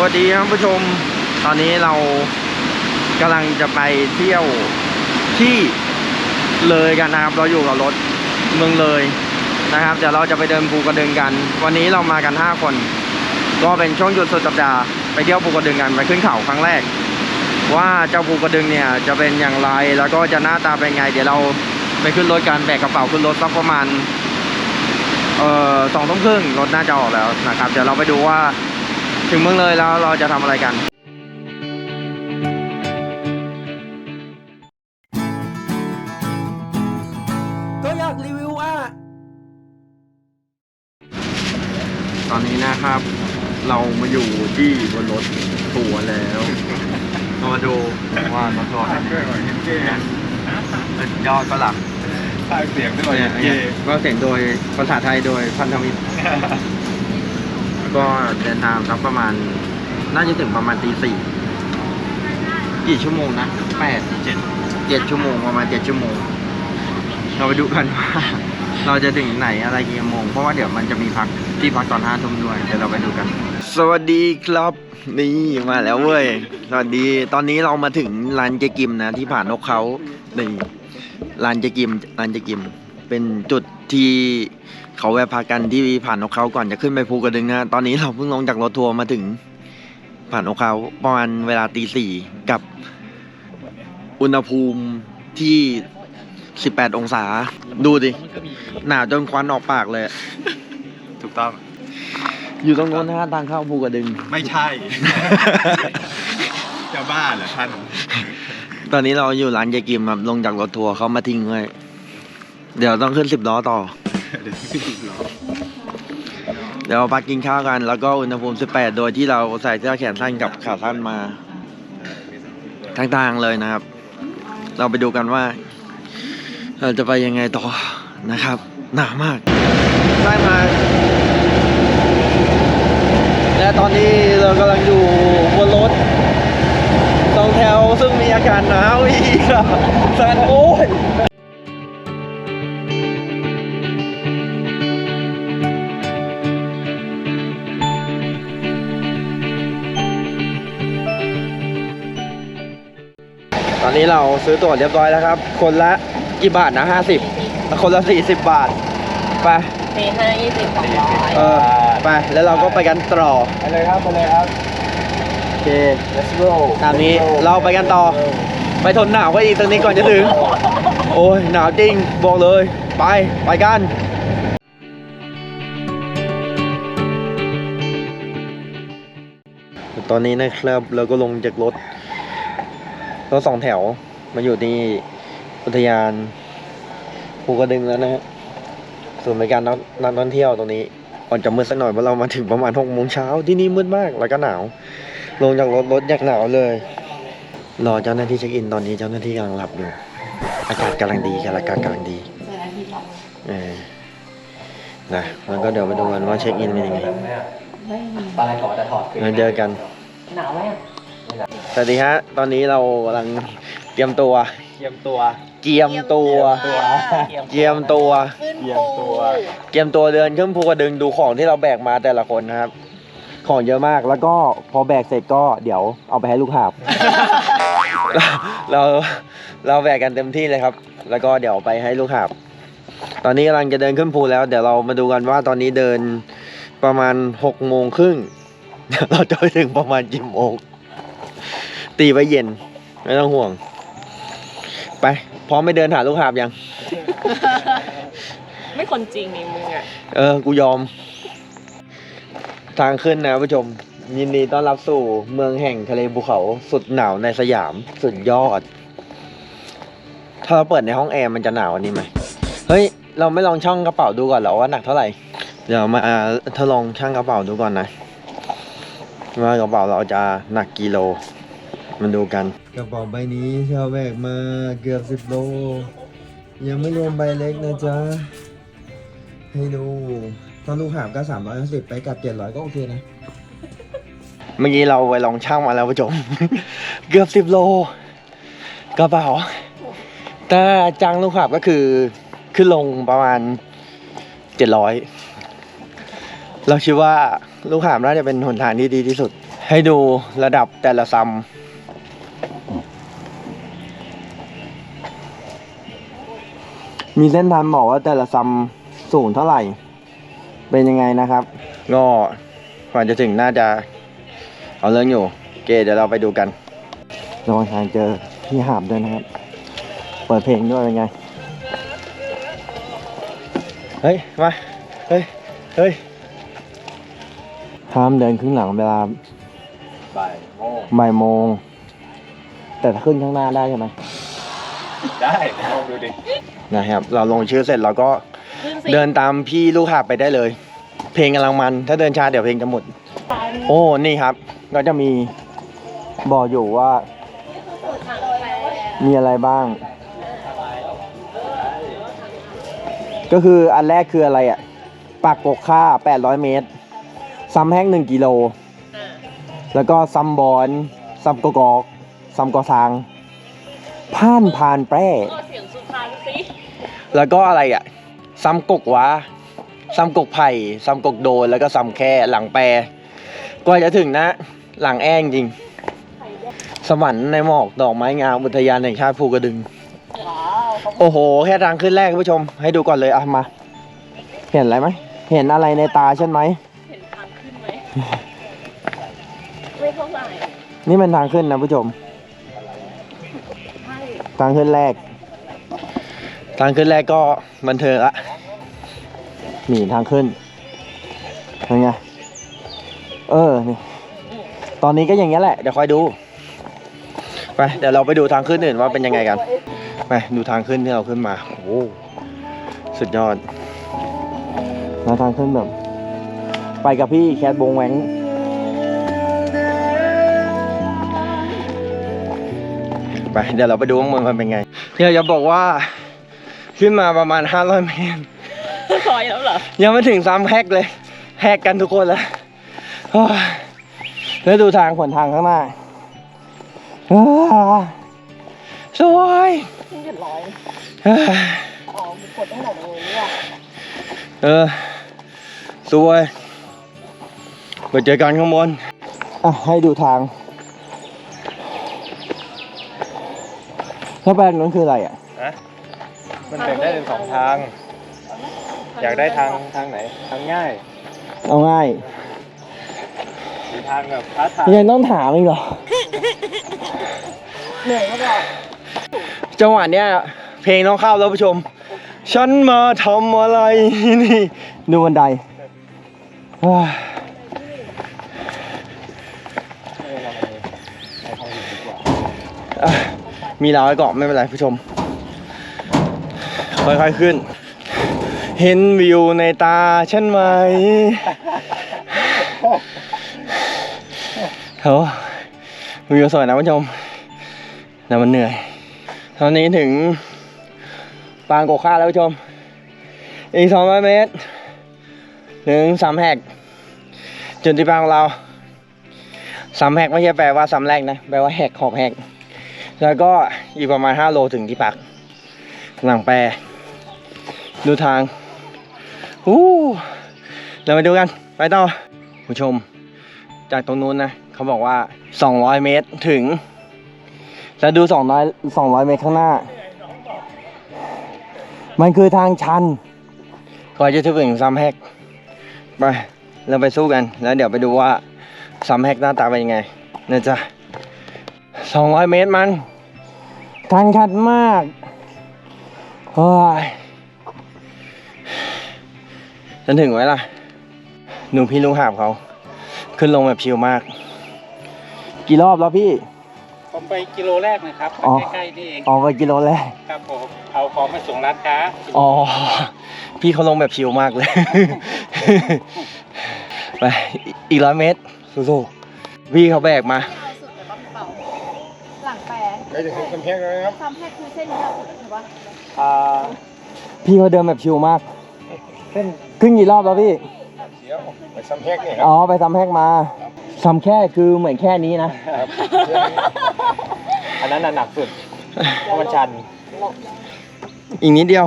วัสดีครับผู้ชม ตอนนี้เรากำลังจะไปเที่ยวที่เลยกันนะครับ เราอยู่กับรถเมืองเลยนะครับ เดี๋ยวเราจะไปเดินภูกระดึงกัน วันนี้เรามากัน 5 คน ก็เป็นช่วงหยุดสุดสัปดาห์ไปเที่ยวภูกระดึงกันไปขึ้นเขาครั้งแรก ว่าเจ้าภูกระดึงเนี่ยจะเป็นอย่างไรแล้วก็จะหน้าตาเป็นไง เดี๋ยวเราไปขึ้นรถกันแบกกระเป๋าขึ้นรถสักประมาณเอ่อสองทุ่มครึ่งรถน่าจะออกแล้วนะครับ เดี๋ยวเราไปดูว่า ถึงเมืองเลยแล้วเราจะทำอะไรกัน ก็อยากรีวิวอะ ตอนนี้นะครับ เรามาอยู่ที่บนรถทัวร์แล้วเรามาดูว่ารถทัวร์เป็นยังไงเป็นยอดก็หลักภาคเสียงด้วยเนี่ยเย่ก็เสียงโดยภาษาไทยโดยพันธมิตร ก็เดินทางสักประมาณ น่าจะถึงประมาณตีสี่กี่ชั่วโมงนะแปดเจ็ดเจ็ดชั่วโมงประมาณเจ็ดชั่วโมง เราไปดูกันว่าเราจะถึงไหนอะไรกี่โมง เพราะว่าเดี๋ยวมันจะมีพักที่พักตอนห้าทุ่มด้วยเดี๋ยวเราไปดูกัน สวัสดีครับ นี่มาแล้วเว้ยสวัสดีตอนนี้เรามาถึงร้านเจกิมนะ ที่ผ่านนกเขานี่ร้านเจกิมร้านเจกิม เป็นจุดที่ เขาแวะพักกันที่ผ่านนกเขาก่อนจะขึ้นไปภูกระดึงนะตอนนี้เราเพิ่งลงจากรถทัวร์มาถึงผ่านนกเขาประมาณเวลาตีสี่กับอุณหภูมิที่18องศา ดูดิ หนาวจนควันออกปากเลยอะถูกต้อง อยู่ตรงโน้นนะฮะทางเข้าภูกระดึง ไม่ใช่ จะบ้าเหรอท่าน ตอนนี้เราอยู่ร้านยายกิมครับลงจากรถทัวร์เขามาทิ้งไว้ เดี๋ยวต้องขึ้นสิบล้อต่อ เดี๋ยวเราพักกินข้าวกัน แล้วก็อุณหภูมิ 18 โดยที่เราใส่เสื้อแขนสั้นกับขาสั้นมาทั้งทางเลยนะครับ เราไปดูกันว่า เราจะไปยังไงต่อนะครับ หนาวมาก ได้มา และตอนนี้เรากำลังอยู่บนรถสองแถวซึ่งมีอากาศหนาวอีกอะสันโอ้ย อนนี้เราซื้อตั๋วเรียบร้อยแล้วครับ คนละกี่บาทนะห้าสิบคนละสี่สิบบาท ไปตีห้ายี่สิบสองร้อยเออไป แล้วเราก็ไปกันต่อไปเลยครับไปเลยครับ โอเค let's go ตามนี้เราไปกันต่อ ไปทนหนาวก็อีกตรงนี้ก่อนจะถึง โอ้ยหนาวจริงบอกเลย ไป ไปกันตอนนี้นะครับเราก็ลงจากรถ รถสองแถวมาอยู่ที่อุทยานภูกระดึงแล้วนะฮะส่วนบริการนักนักท่องเที่ยวตรงนี้ก่อนจะมืดสักหน่อยเพราะเรามาถึงประมาณหกโมงเช้าที่นี่มืดมากแล้วก็หนาว ลงจากรถรถอยากหนาวเลย รอเจ้าหน้าที่เช็คอินตอนนี้เจ้าหน้าที่กำลังหลับอยู่ อากาศกำลังดีครับอากาศกำลังดีเออนะแล้วก็เดี๋ยวไปดูกันว่าเช็คอินเป็นยังไงปลายก่อนจะถอดงั้นเจอกัน หนาวไหมอะ สวัสดีฮะ ตอนนี้เรากำลังเตรียมตัว เตรียมตัว เกียมตัว เกียมตัว ขึ้นเตรียมตัว เกียมตัวเดินขึ้นภูกระดึงดูของที่เราแบกมาแต่ละคนนะครับ ของเยอะมาก แล้วก็พอแบกเสร็จก็เดี๋ยวเอาไปให้ลูกหาบ เราเราแบกกันเต็มที่เลยครับ แล้วก็เดี๋ยวไปให้ลูกหาบ ตอนนี้กำลังจะเดินขึ้นภูแล้ว เดี๋ยวเรามาดูกันว่าตอนนี้เดินประมาณหกโมงครึ่ง เราจะไปถึงประมาณกี่โมง ตีไว้เย็น ไม่ต้องห่วง ไป พร้อมไปเดินหาลูกหาบยัง ไม่คนจริงนี่มึงอะ เออ กูยอม ทางขึ้นนะผู้ชม ยินดีต้อนรับสู่เมืองแห่งทะเลภูเขาสุดหนาวในสยามสุดยอด ถ้าเราเปิดในห้องแอร์มันจะหนาวกว่านี้ไหม เฮ้ย เราไม่ลองช่องกระเป๋าดูก่อนเหรอว่าหนักเท่าไหร่ เดี๋ยวมาทดลองช่างกระเป๋าดูก่อนนะว่ากระเป๋าเราจะหนักกิโล มาดูกันกระเป๋าใบนี้เช่าแบกมาเกือบสิบโล ยังไม่รวมใบเล็กนะจ๊ะ ให้ดู ถ้าลูกหาบก็สามร้อยสิบไปกลับเจ็ดร้อยก็โอเคนะ เมื่อกี้เราไปลองช่างมาแล้วผู้ชม เกือบสิบโล กระเป๋าแต่จ้างลูกหาบก็คือขึ้นลงประมาณเจ็ดร้อยเราคิดว่าลูกหาบน่าจะเป็นหนทางที่ดีที่สุด ให้ดูระดับแต่ละซัม มีเส้นทางบอกว่าแต่ละซัมสูงเท่าไหร่ เป็นยังไงนะครับ ก็ก่อนจะถึงน่าจะเอาเรื่องอยู่เกเดี๋ยวเราไปดูกันระหว่างทางเจอพี่หาบด้วยนะครับ เปิดเพลงด้วยเป็นไง เฮ้ย มา เฮ้ย เฮ้ยห้ามเดินครึ่งหลังเวลาบ่ายโมงบ่ายโมง แต่ถ้าขึ้นข้างหน้าได้ใช่ไหมได้ลองดูดิ นะครับ เราลงชื่อเสร็จเราก็ขึ้นสิเดินตามพี่ลูกหาบไปได้เลย เพลงกำลังมัน ถ้าเดินช้าเดี๋ยวเพลงจะหมด โอ้นี่ครับ ก็จะมีบอกอยู่ว่า มีอะไรบ้าง ก็คืออันแรกคืออะไรอะปากกกค่า 800 เมตร ซ้ำแห้ง 1 กิโลอ่าแล้วก็ซ้ำบอนซ้ำกกอกซ้ำกอซางผ่านผ่านแปร่ ก็เสียงสุพรรณสิ แล้วก็อะไรอะซ้ำกกวะซ้ำกกไผ่ซ้ำกกโดนแล้วก็ซ้ำแค่หลังแปรกว่าจะถึงนะ หลังแอ้งจริง สวรรค์ในหมอกดอกไม้งามอุทยานแห่งชาติภูกระดึงว้าวเขาโอ้โห แค่ทางขึ้นแรกคุณผู้ชม ให้ดูก่อนเลยอะมา เห็นอะไรไหมเห็นอะไรในตาฉันไหมเห็นทางขึ้นไหมไม่เท่าไหร่นี่เป็นทางขึ้นนะผู้ชมใช่ทางขึ้นแรก ทางขึ้นแรกก็บันเทิงละนี่ทางขึ้นเป็นไง เออ นี่ ตอนนี้ก็อย่างเงี้ยแหละ เดี๋ยวคอยดู ไป เดี๋ยวเราไปดูทางขึ้นอื่นว่าเป็นยังไงกัน ไป ดูทางขึ้นที่เราขึ้นมา โอ้สุดยอดแล้วทางขึ้นแบบ ไปกับพี่แคทบงแหวงไป เดี๋ยวเราไปดูว่าเมืองมันเป็นไงเดี๋ยวจะบอกว่า ขึ้นมาประมาณ 500 เมตรซอยแล้วเหรอ ยังไม่ถึงซ้ำแฮกเลย แฮกกันทุกคนแล้วโอ้ยแล้วดูทางขนทางข้างหน้าอ้าสวยขึ้นเจ็ดร้อยเอ้ยอ๋อมีกดตั้งแต่ตรงนี้ว่ะเออสวยไปเจอกันข้างบนอะให้ดูทางถ้าแปลงนั้นคืออะไรอะ มันแบ่งได้เป็นสองทาง อยากได้ทางทางไหน ทางง่ายเอาง่ายหรือทางแบบท้าทายยังต้องถามอีกเหรอ เหนื่อยก็บอกจังหวะเนี้ยเพลงต้องเข้าแล้วผู้ชม ฉันมาทำอะไรนี่ดูบันไดว้าเออเราไปไปทางอื่นดีกว่าอะมีเราวไว้เกาะไม่เป็นไรผู้ชม ค่อยๆขึ้น เห็นวิวในตาฉันไหมโหวิวสวยนะผู้ชมแต่มันเหนื่อย ตอนนี้ถึงปางโกค่าแล้วผู้ชม อีก 200 เมตรถึงสามแหกจุดที่ปางของเราสามแหกไม่ใช่แปลว่าสามแรกนะ แปลว่าแหกขอบแหกแล้วก็อีกประมาณ 5 โลถึงที่พักหลังแปร ดูทางอู้เรามาดูกัน ไปต่อผู้ชม จากตรงนู้นนะ เขาบอกว่า 200 เมตรถึง แล้วดู 200 200 เมตรข้างหน้า มันคือทางชันก่อนจะถึงซัมแฮกไป เราไปสู้กัน แล้วเดี๋ยวไปดูว่าซัมแฮกหน้าตาเป็นยังไงนะจ๊ะ 200 เมตรมันทางชันมากโอ้ย จะถึงไว้ล่ะหนูพี่ลุงหาบเขา ขึ้นลงแบบชิลมาก กี่รอบแล้วพี่ ผมไปกิโลแรกนะครับอ๋อ ใกล้ๆนี่เองออกไปกิโลแรกครับผมเอาของมาส่งร้านค้าอ๋อ พี่เขาลงแบบชิลมากเลย ไปอีกร้อยเมตรสู้ๆพี่เขาแบกมาเราสุดแต่ว่าเป่าหลังแปรใกล้จะถึงกำแพงแล้วนะครับซ้ำแค่คือเส้นนี้เราสุดใช่ปะอ่าพี่เขาเดินแบบชิลมาก เส้น ขึ้นกี่รอบแล้วพี่เสียวไปซ้ำแพกนี่ครัอ๋อไปทำแฮกมาทำแค่คือเหมือนแค่นี้นะครับอันนั้นน่ะหนักสุดเพราะมันชันอีกนิดเดียว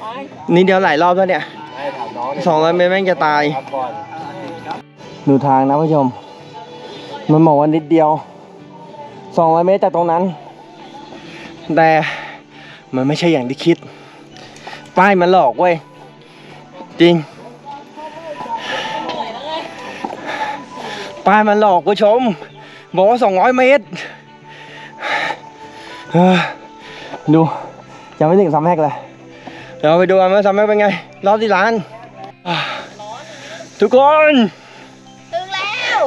ไปนิดเดียวหลายรอบแล้วเนี่ยให้ถามน้องสองร้อยเมตรแม่งจะตายครับก่อนดูทางนะผู้ชม มันบอกว่านิดเดียวสองร้อยเมตรจากตรงนั้น แต่มันไม่ใช่อย่างที่คิด ป้ายมันหลอกเว้ย จริง ป้ายมันหลอกผู้ชม บอกว่าสองร้อยเมตรเฮ้ยดูยังไม่ถึงสามแฮกเลยเดี๋ยวไปดูกันว่าสามแฮกเป็นไง รอบที่ร้านอ่าทุกคนถึงแล้ว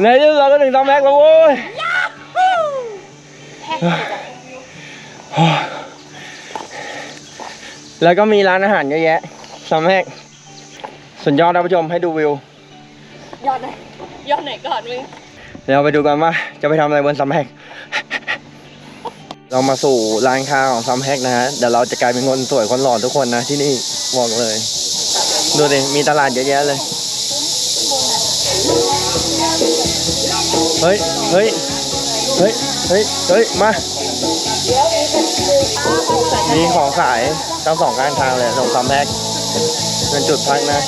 ในที่สุดเราก็ถึงสามแฮกแล้วโว้ยแพ็คเลยจ้ะแล้วก็มีร้านอาหารเยอะแยะสามแฮก สุดยอดนะผู้ชมให้ดูวิว ยอดไหนยอดไหนก่อนมึงเดี๋ยวไปดูกันว่าจะไปทำอะไรบนซัมแฮกเรามาสู่ร้านค้าของซัมแฮกนะฮะเดี๋ยวเราจะกลายเป็นคนสวยคนหล่อทุกคนนะที่นี่บอกเลย ดูดิมีตลาดเยอะแยะเลย เฮ้ยเฮ้ยเฮ้ยเฮ้ยเฮ้ยมา มีของขายทั้งสองข้างทางเลยตรงซัมแฮก เป็นจุดพักนะ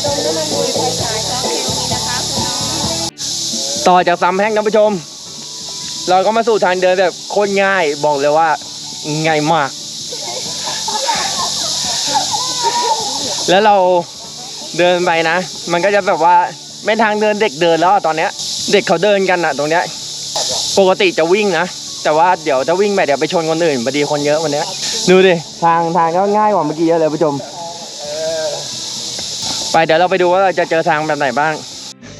ต่อจากซัมแฮกนะผู้ชม เราก็มาสู่ทางเดินแบบโคตรง่ายบอกเลยว่าง่ายมาก แล้วเราเดินไปนะ มันก็จะแบบว่าไม่ทางเดินเด็กเดินแล้วตอนเนี้ย เด็กเขาเดินกันอะตรงเนี้ย ปกติจะวิ่งนะ แต่ว่าเดี๋ยวจะวิ่งไปเดี๋ยวไปชนคนอื่นพอดีคนเยอะวันเนี้ย ดูดิ ทางทางก็ง่ายกว่าเมื่อกี้เยอะเลยผู้ชม ไปเดี๋ยวเราไปดูว่าเราจะเจอทางแบบไหนบ้าง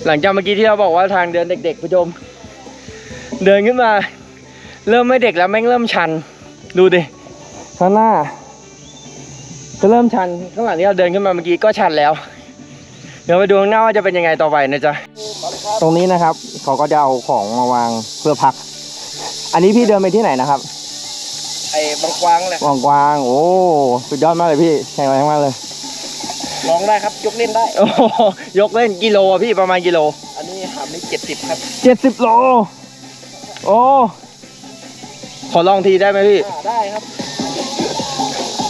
หลังจากเมื่อกี้ที่เราบอกว่าทางเดินเด็กๆผู้ชมเดินขึ้นมา เริ่มไม่เด็กแล้วแม่งเริ่มชัน ดูดิข้างหน้าก็เริ่มชันข้างหลังที่เราเดินขึ้นมาเมื่อกี้ก็ชันแล้ว เดี๋ยวไปดูข้างหน้าว่าจะเป็นยังไงต่อไปนะจ๊ะตรงนี้นะครับเขาก็จะเอาของมาวางเพื่อพัก อันนี้พี่เดินไปที่ไหนนะครับไอ้บางกวางเลยกวางกวางๆโอ้สุดยอดมากเลยพี่แข็งแรงมากเลย ลองได้ครับยกเล่นได้ โอ้โหยกเล่นกิโลอะพี่ประมาณกิโลอันนี้หามนี่เจ็ดสิบครับเจ็ดสิบโล โอ้ ขอลองทีได้ไหมพี่ อ่าได้ครับ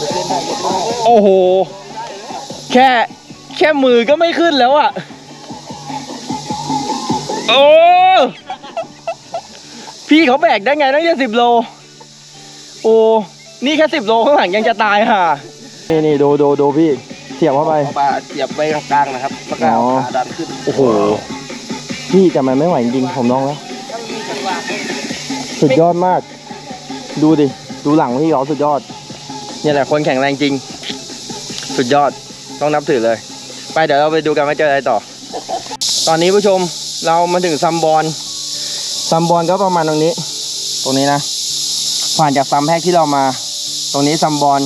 ยกเล่นได้ยกได้โอ้โห แค่แค่มือก็ไม่ขึ้นแล้วอะโอ้ พี่เขาแบกได้ไงตั้งแต่สิบโล โอ้ นี่แค่สิบโลข้างหลังยังจะตายค่ะ นี่นี่ดูดูดูพี่ เสียบเข้าไป เอาปลาเสียบไว้กลางนะครับแล้วก็เอาอ๋อ ขาดันขึ้นโอ้โห พี่แต่มันไม่ไหวจริงๆผมลองแล้วสุดยอดมาก ดูดิ ดูหลังพี่เขาสุดยอด เนี่ยแหละคนแข็งแรงจริง สุดยอดต้องนับถือเลย ไปเดี๋ยวเราไปดูกันว่าเจออะไรต่อ ตอนนี้ผู้ชมเรามาถึงซัมบอนซัมบอนก็ประมาณตรงนี้ ตรงนี้นะ ผ่านจากซัมแพกที่เรามา ตรงนี้ซัมบอน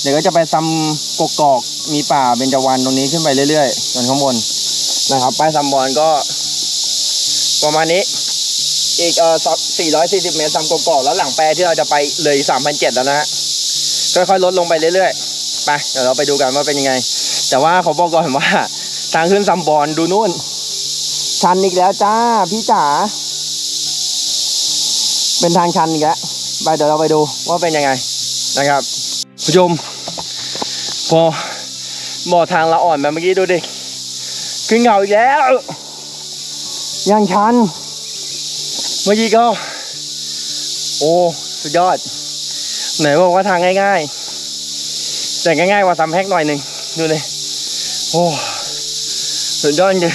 เดี๋ยวก็จะไปซัมกกอก มีป่าเบญจวรรณตรงนี้ขึ้นไปเรื่อยๆจนข้างบนนะครับป้ายซัมบอนก็ ประมาณนี้ อีกเอ่อ440 เมตรซัมกกอกแล้วหลังแปรที่เราจะไปเลย3,700แล้วนะฮะค่อยๆลดลงไปเรื่อยๆไปเดี๋ยวเราไปดูกันว่าเป็นยังไง แต่ว่าขอบอกก่อนว่าทางขึ้นซัมบอนดูนู่น ชันอีกแล้วจ้าพี่จ๋าเป็นทางชันอีกแล้วไปเดี๋ยวเราไปดูว่าเป็นยังไงนะครับผู้ชมพอ บอกทางเราอ่อนแบบเมื่อกี้ดูดิขึ้นเขาอีกแล้วยังชัน เมื่อกี้ก็ โอ้สุดยอด ไหนบอกว่าทางง่ายๆ แต่ง่ายๆกว่าซัมแฮกหน่อยหนึ่งดูเลยโอ้สุดยอดจริง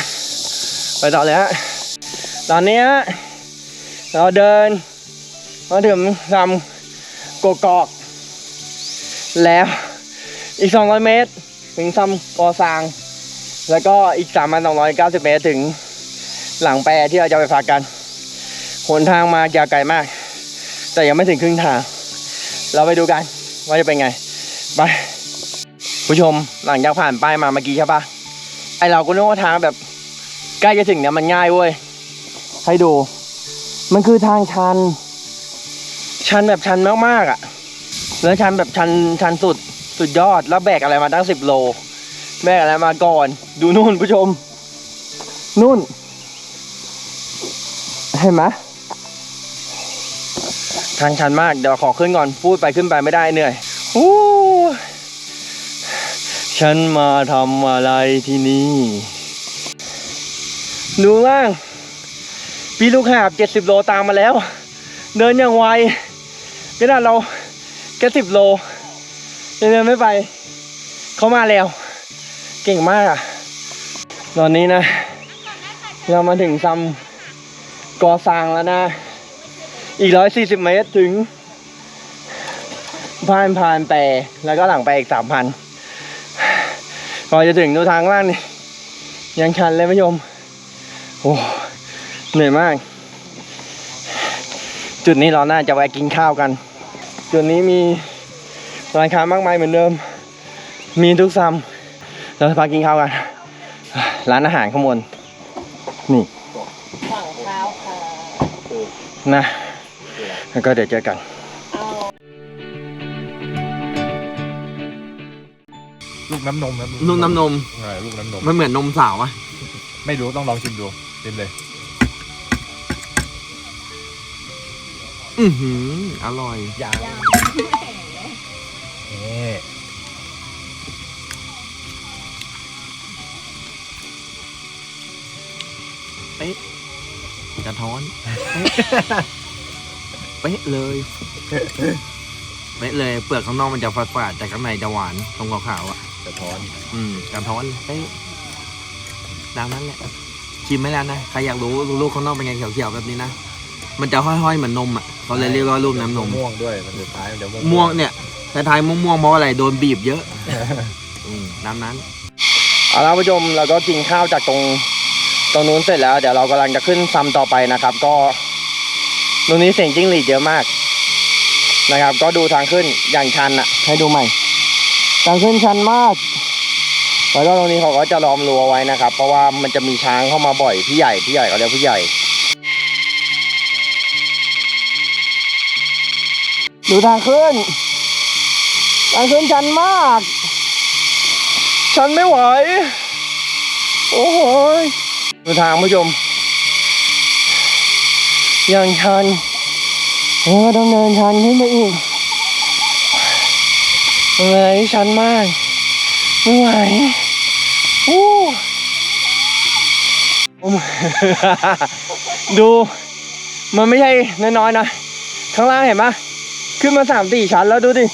ไปต่อเลยฮะตอนนี้ เราเดินมาถึงซัมกกอก แล้วอีก 200 เมตร ถึงซัมกอซาง แล้วก็อีก 3,290 เมตรถึงหลังแปรที่เราจะไปพักกันหนทางมายาวไกลมาก แต่ยังไม่ถึงครึ่งทาง เราไปดูกันว่าจะเป็นไง ไปผู้ชมหลังจากผ่านป้ายมาเมื่อกี้ใช่ปะไอเราก็นึกว่าทางแบบใกล้จะถึงเนี่ยมันง่ายเว้ยให้ดู มันคือทางชัน ชันแบบชันมากๆอะ แล้วชันแบบชันชันสุด สุดยอดแล้วแบกอะไรมาตั้งสิบโล แบกอะไรมาก่อน ดูนู่นผู้ชม นู่น เห็นไหมทางชันมากเดี๋ยวขอขึ้นก่อนพูดไปขึ้นไปไม่ได้เหนื่อยโอ้ฉันมาทำอะไรที่นี่ดูล่าง พี่ลูกหาบเจ็ดสิบโลตามมาแล้ว เดินอย่างไวขนาดเราแค่สิบโล เดินไม่ไป เขามาแล้ว เก่งมากอะตอนนี้นะ เรามาถึงซัมกอซางแล้วนะ อีกร้อยสี่สิบเมตรถึงผ่านผ่านแต่แล้วก็หลังไปอีกสามพันพอจะถึงดูทางล่างนี่ยังชันเลยผู้ชมโอ้เหนื่อยมาก จุดนี้เราน่าจะแวะกินข้าวกัน จุดนี้มี ร้านค้ามากมายเหมือนเดิม มีทุกซัมเราจะพากินข้าวกัน ร้านอาหารข้างบน นี่ฝั่งเท้าค่ะนะ แล้วก็เดี๋ยวเจอกัน ลูกน้ำนมครับลูกน้ำนม ใช่ลูกน้ำนม มันเหมือนนมสาวอะไม่รู้ต้องลองชิมดูชิมเลย อือหือ อร่อย ยางะท้อน เป๊ะเลย เป๊ะเลย เปลือกข้างนอกมันจะฝาดๆแต่ข้างในจะหวานตรงขาวๆอะ กระท้อนอืมกระท้อนเป๊ะดังนั้นแหละ ชิมไม่แล้วนะ ใครอยากรู้ลูกข้างนอกเป็นไงเขียวๆแบบนี้นะ มันจะห้อยๆเหมือนนมอะเขาเลยเรียกว่าลูกน้ำนม ม่วงด้วย มันสุดท้ายเดี๋ยวม่วงเนี่ยท้ายๆม่วงๆเพราะอะไร โดนบีบเยอะ อืมน้ำนั้น เอาละผู้ชมเราก็กินข้าวจากตรง ตรงนู้นเสร็จแล้วเดี๋ยวเรากำลังจะขึ้นซัมต่อไปนะครับ ก็ตรงนี้เสียงจิ้งหรีดเยอะมากนะครับ ก็ดูทางขึ้นอย่างชันอะให้ดูใหม่ ทางขึ้นชันมากแล้วก็ตรงนี้เขาก็จะล้อมรั้วไว้นะครับ เพราะว่ามันจะมีช้างเข้ามาบ่อยพี่ใหญ่พี่ใหญ่เขาเรียกพี่ใหญ่ ดูทางขึ้นทางขึ้นชันมากฉันไม่ไหว โอ้โห ดูทางผู้ชมยังชันเออต้องเดินชันขึ้นไปอีกเหนื่อยชันมากไม่ไหวโอ้โอ้ดูมันไม่ใช่น้อยๆนะ ข้างล่างเห็นปะขึ้นมาสามสี่ชั้นแล้วดูดิ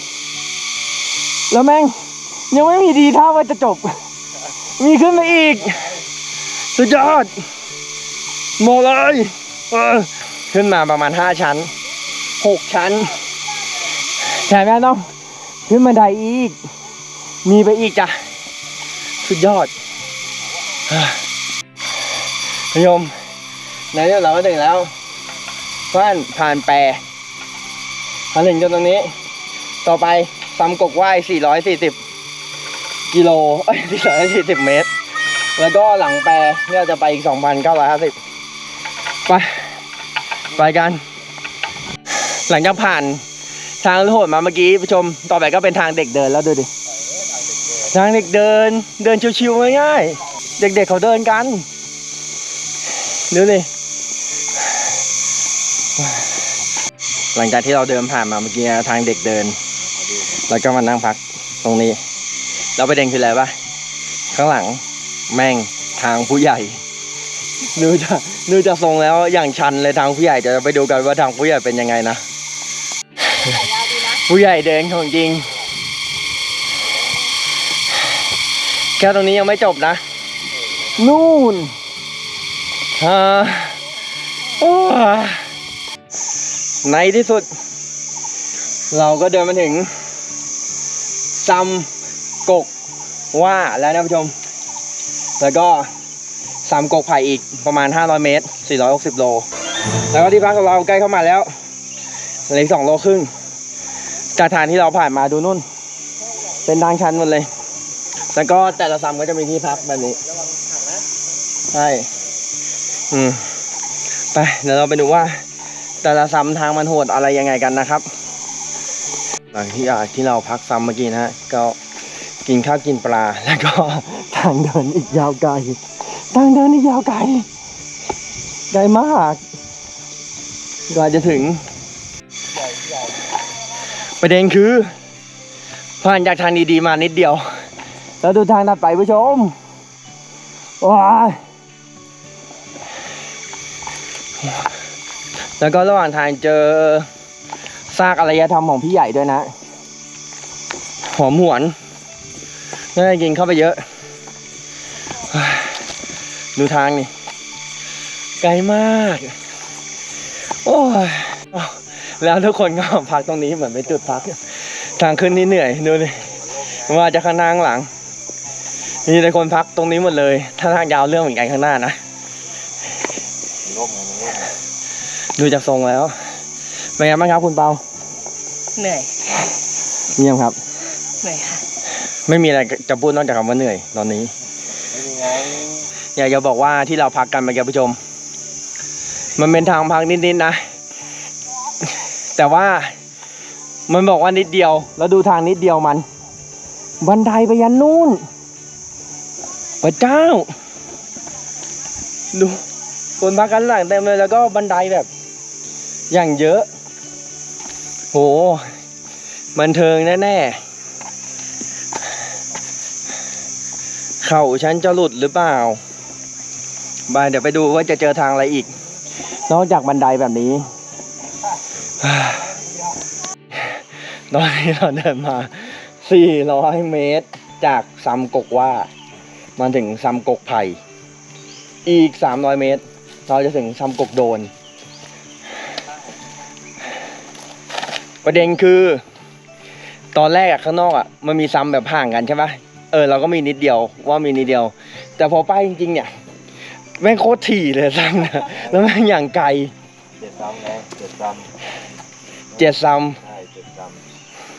แล้วแม่ง ยังไม่มีดีท่าว่าจะจบ มีขึ้นมาอีก สุดยอดหมเลยเออขึ้นมาประมาณห้าชั้นหกชั้นใช่ไหมน้องขึ้นมาได้อีก มีไปอีกจ้ะ สุดยอดเฮ้ยมไหนเนี่เราก็ถึงแล้วบ้านผ่านแปรมานถึงจนตรงนี้ ต่อไปซ้ำกกว่าย440 กิโลเอ้ย440 เมตร แล้วก็หลังแปรเนี่ยจะไปอีก 2,950 ไป ไปกัน หลังจากผ่านทางโหดมาเมื่อกี้ผู้ชม ต่อไปก็เป็นทางเด็กเดินแล้วดูดิ ทางเด็กเดิน เดินชิวๆง่ายๆ เด็กๆเขาเดินกัน ดูดิ หลังจากที่เราเดินผ่านมาเมื่อกี้ทางเด็กเดิน แล้วก็มานั่งพักตรงนี้ แล้วประเด็นคืออะไรปะข้างหลัง แม่งทางผู้ใหญ่ดูจะดูจะทรงแล้วอย่างชันเลยทางผู้ใหญ่จะไปดูกันว่าทางผู้ใหญ่เป็นยังไงนะ ผู้ใหญ่เดินของจริง แค่ตรงนี้ยังไม่จบนะ นู่นฮ่าในที่สุด เราก็เดินมาถึงซัมกกว่าแล้วนะผู้ชม แล้วก็ซัมกกไผ่อีกประมาณ 500 เมตร 460 โล แล้วก็ที่พักของเราใกล้เข้ามาแล้วเหลืออกสองโลครึ่งจากทางที่เราผ่านมาดูนู่น เป็นทางชันหมดเลย แล้วก็แต่ละซัมก็จะมีที่พักแบบนี้ใช่อืมไปเดี๋ยวเราไปดูว่า แต่ละซัมทางมันโหดอะไรยังไงกันนะครับ หลังที่จาที่เราพักซ้ำเมื่อกี้นะฮะก็ กินข้าวกินปลาแล้วก็ทางเดินอีกยาวไกลทางเดินอีกยาวไกลไกลมากกว่าจะถึง ประเด็นคือ ผ่านจากทางดีๆมานิดเดียว แล้วดูทางถัดไปผู้ชมว้ายแล้วก็ระหว่างทางเจอซากอารยธรรมของพี่ใหญ่ด้วยนะ หอมหวน น่าจะกินเข้าไปเยอะ ดูทางนี่ ไกลมาก โอ้ยแล้วทุกคนก็พักตรงนี้เหมือนเป็นจุดพัก ทางขึ้นนี่เหนื่อยดูดิไม่ว่าจะข้างหน้าข้างหลัง มีแต่คนพักตรงนี้หมดเลย ถ้าทางยาวเรื่องเหมือนกันข้างหน้านะดูจากทรงแล้ว เป็นไงบ้างครับคุณเปา เหนื่อย เยี่ยมครับ เหนื่อยค่ะ ไม่มีอะไรจะพูดนอกจากคำว่าเหนื่อยตอนนี้อยากจะบอกว่าที่เราพักกันไปแกผู้ชม มันเป็นทางพักนิดๆนะ แต่ว่ามันบอกว่านิดเดียว แล้วดูทางนิดเดียวมัน บันไดไปยันนู่นพระเจ้า ดูคนพักกันหลังเต็มเลยแล้วก็บันไดแบบ อย่างเยอะ โห บันเทิงแน่ๆ เข่าฉันจะหลุดหรือเปล่าบายเดี๋ยวไปดูว่าจะเจอทางอะไรอีก นอกจากบันไดแบบนี้ ตอนนี้เราเดินมา 400 เมตร จากซำกกว่า มาถึงซำกกไผ่ อีก 300 เมตร เราจะถึงซำกกโดน ประเด็นคือ ตอนแรกข้างนอกอะ มันมีซ้ำแบบห่างกันใช่ปะ เออเราก็มีนิดเดียวว่ามีนิดเดียว แต่พอไปจริง ๆ เนี่ยแม่งโคตรถี่เลยซ้ำนะแล้วแม่งอย่างไกลเจ็ดซ้ำไงเจ็ดซ้เจ็ดซ้ำใช่เจ็ดซ้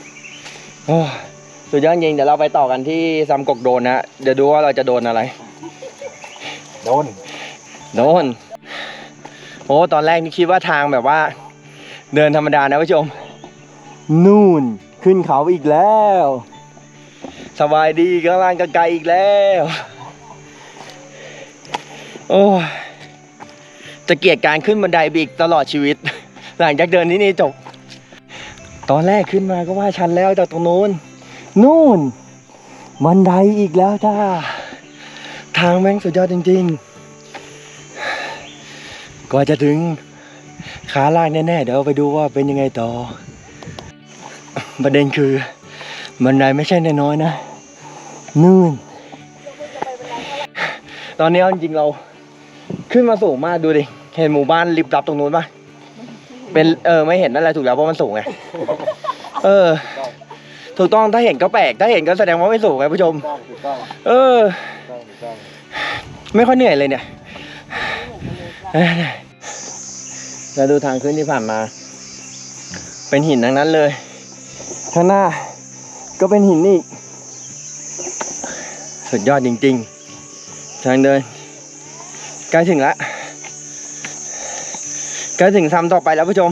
ำโอ้ยสุดยอดจริงเดี๋ยวเราไปต่อกันที่ซ้ำกกโดนนะเดี๋ยวดูว่าเราจะโดนอะไรำโดน โดนโอ้ตอนแรกนี่คิดว่าทางแบบว่า เดินธรรมดานะผู้ชม นู่นขึ้นเขาอีกแล้ว สบายดีข้างล่างก็ไกลอีกแล้ว โอ้จะเกลียดการขึ้นบันไดบีกตลอดชีวิต หลังจากเดินที่นี่จบ ตอนแรกขึ้นมาก็ว่าชันแล้วจากตรงนู้น นู่น บันไดอีกแล้วจ้า ทางแม่งสุดยอดจริง ๆ กว่าจะถึงขาล่างแน่ๆ เดี๋ยวไปดูว่าเป็นยังไงต่อ ประเด็นคือ บันไดไม่ใช่น้อยๆนะ นู่น ตอนนี้เอาจริงๆเราขึ้นมาสูงมากดูดิ เห็นหมู่บ้านริบลับตรงนู้นปะเป็นเออไม่เห็นนั่นแหละถูกแล้วเพราะมันสูงไง เออ ถูกต้องถ้าเห็นก็แปลก ถ้าเห็นก็แสดงว่าไม่สูงไงผู้ชมต้องถูกต้องเออถูกต้องถูกต้องไม่ค่อยเหนื่อยเลยเนี่ยเอ้ยแล้วดูทางขึ้นที่ผ่านมา เป็นหินทั้งนั้นเลย ข้างหน้าก็เป็นหินอีก สุดยอดจริงๆ ทางเดินใกล้ถึงล้วใกล้ถึงทำต่อไปแล้วผู้ชม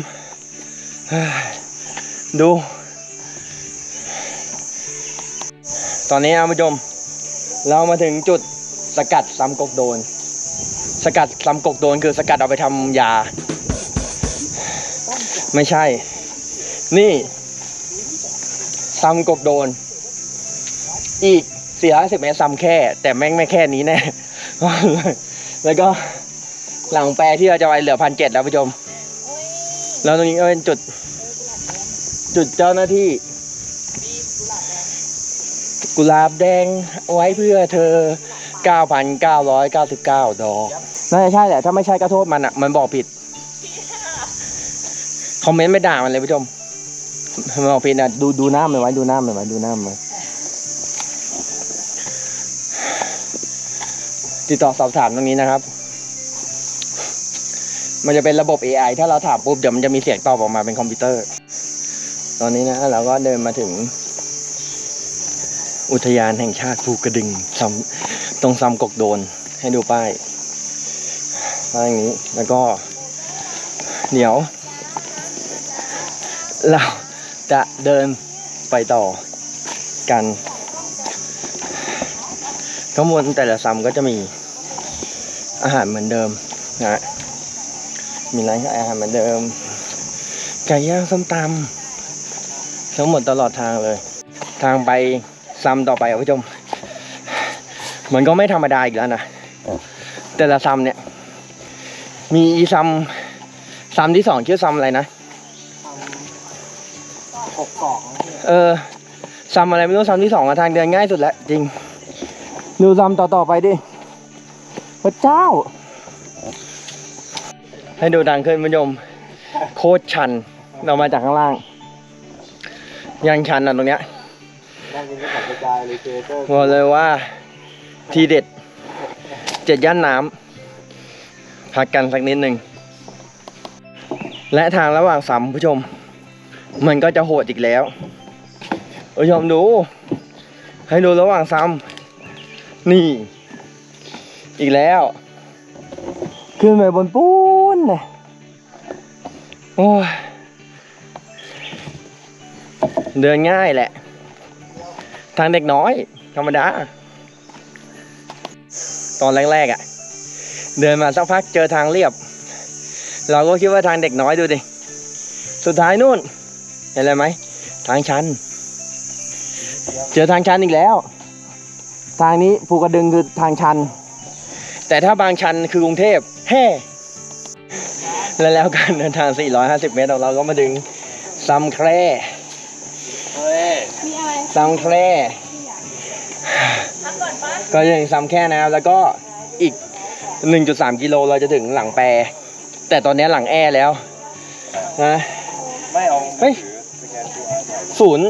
ดู ตอนนี้นะผู้ชม เรามาถึงจุดสกัดซ้ำกกโดน สกัดซ้ำกกโดนคือสกัดเอาไปทำยา ไม่ใช่ นี่ซ้ำกกโดน อีก สี่ร้อยสิบเมตรซ้ำแค่ แต่แม่งไม่แค่นี้แน่ แล้วก็หลังแปรที่เราจะไปเหลือพันเจ็ดแล้วผู้ชม แล้วตรงนี้ก็เป็นจุด จุดเจ้าหน้าที่ กุหลาบแดงไว้เพื่อเธอ 9,999 ดอกน่าจะใช่แหละ ถ้าไม่ใช่ก็โทษมันอะ มันบอกผิด คอมเมนต์ไม่ด่ามันเลยผู้ชมมันบอกผิดนะดูดูหน้ามันไว้ดูหน้ามันไว้ดูหน้ามัน ติดต่อสอบถามตรงนี้นะครับ มันจะเป็นระบบ AI ถ้าเราถามปุ๊บเดี๋ยวมันจะมีเสียงตอบออกมาเป็นคอมพิวเตอร์ ตอนนี้นะเราก็เดินมาถึง อุทยานแห่งชาติภูกระดึงซ้ำตรงซ้ำกกโดนให้ดูป้ายป้ายนี้แล้วก็ เดี๋ยว เราจะเดินไปต่อกัน ข้างบนแต่ละซ้ำก็จะมีอาหารเหมือนเดิมนะฮะมีร้านขายอาหารเหมือนเดิมไก่ย่างส้มตำทั้งหมดตลอดทางเลย ทางไปซ้ำต่อไปครับผู้ชมมันก็ไม่ธรรมดาอีกแล้วนะแต่ละซ้ำเนี่ย มีอีซ้ำซ้ำที่สองชื่อซ้ำอะไรนะหกกล่องเออซ้ำอะไรไม่รู้ซ้ำที่สองอะทางเดินง่ายสุดแล้วจริง ดูซ้ำต่อต่อๆไปดิพระเจ้า ให้ดูดังขึ้นผู้ชมโคตรชันเรามาจากข้างล่าง ยังชันอะตรงเนี้ยบอร์บอกเลยว่าทีเด็ดเจ็ดย่านน้ำพักกันสักนิดหนึ่ง และทางระหว่างสามผู้ชม มันก็จะโหดอีกแล้วผู้ชมดู ให้ดูระหว่างซ้ำ นี่ อีกแล้ว ขึ้นไปบนปูนนี่ยโอ้ยเดินง่ายแหละ ทางเด็กน้อย ธรรมดา ตอนแรกๆอะ่ะ เดินมาสักพักเจอทางเรียบ เราก็คิดว่าทางเด็กน้อยดูดิ สุดท้ายนู่น เห็นอะไรไหม ทางชัน เจอทางชันอีกแล้ว ทางนี้ภูกระดึงคือทางชัน แต่ถ้าบางชันคือกรุงเทพแฮ่และแล้วการเดินทาง 450 เมตรของเราก็มาถึงซัมแคร่เฮ้ยซัมแคร่ก็ยังซัมแค่นะครับ แล้วก็อีก 1.3 กิโลเราจะถึงหลังแปร แต่ตอนนี้หลังแอร์แล้วนะไม่เอาเฮ้ยสแกน QR ศูนย์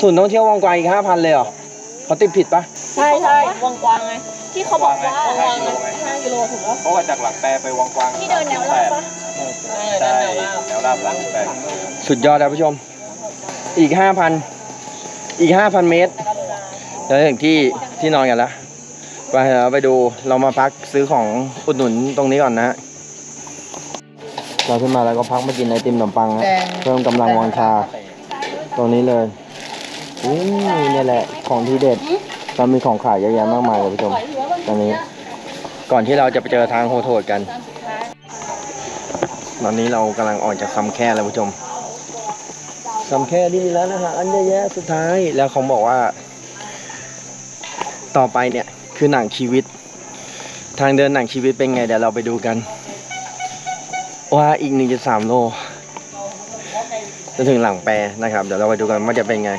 ศูนย์ท่องเที่ยววังกวางอีก5,000เลยเหรอ เขาติดผิดปะ ใช่ใช่วงกวางไง ที่เขาบอกว่าห้ากิโลไงห้ากิโลถูกแล้วเพราะว่าจากหลังแปรไปวังกวางที่เดินแนวราบปะใช่แนวราบหลังแปรสุดยอดนะผู้ชม อีก5,000อีก5,000เมตรจะถึงที่ที่นอนกันแล้วไปเราไปดูเรามาพักซื้อของอุดหนุนตรงนี้ก่อนนะฮะเราขึ้นมาแล้วก็พักมากินไอติมขนมปังฮะเพิ่มกำลังวังชาตรงนี้เลย อู้นี่แหละของที่เด็ดเรามีของขายเยอะแยะมากมายเลยผู้ชมตอนนี้ ก่อนที่เราจะไปเจอทางโหดๆกัน ตอนนี้เรากำลังออกจากซัมแค่แล้วผู้ชมซัมแค่ที่มีร้านอาหารอันเยอะแยะสุดท้ายแล้วเขาบอกว่า ต่อไปเนี่ยคือหนังชีวิต ทางเดินหนังชีวิตเป็นไงเดี๋ยวเราไปดูกัน ว่าอีก1.3โลจะถึงหลังแปรนะครับ เดี๋ยวเราไปดูกันว่าจะเป็นไง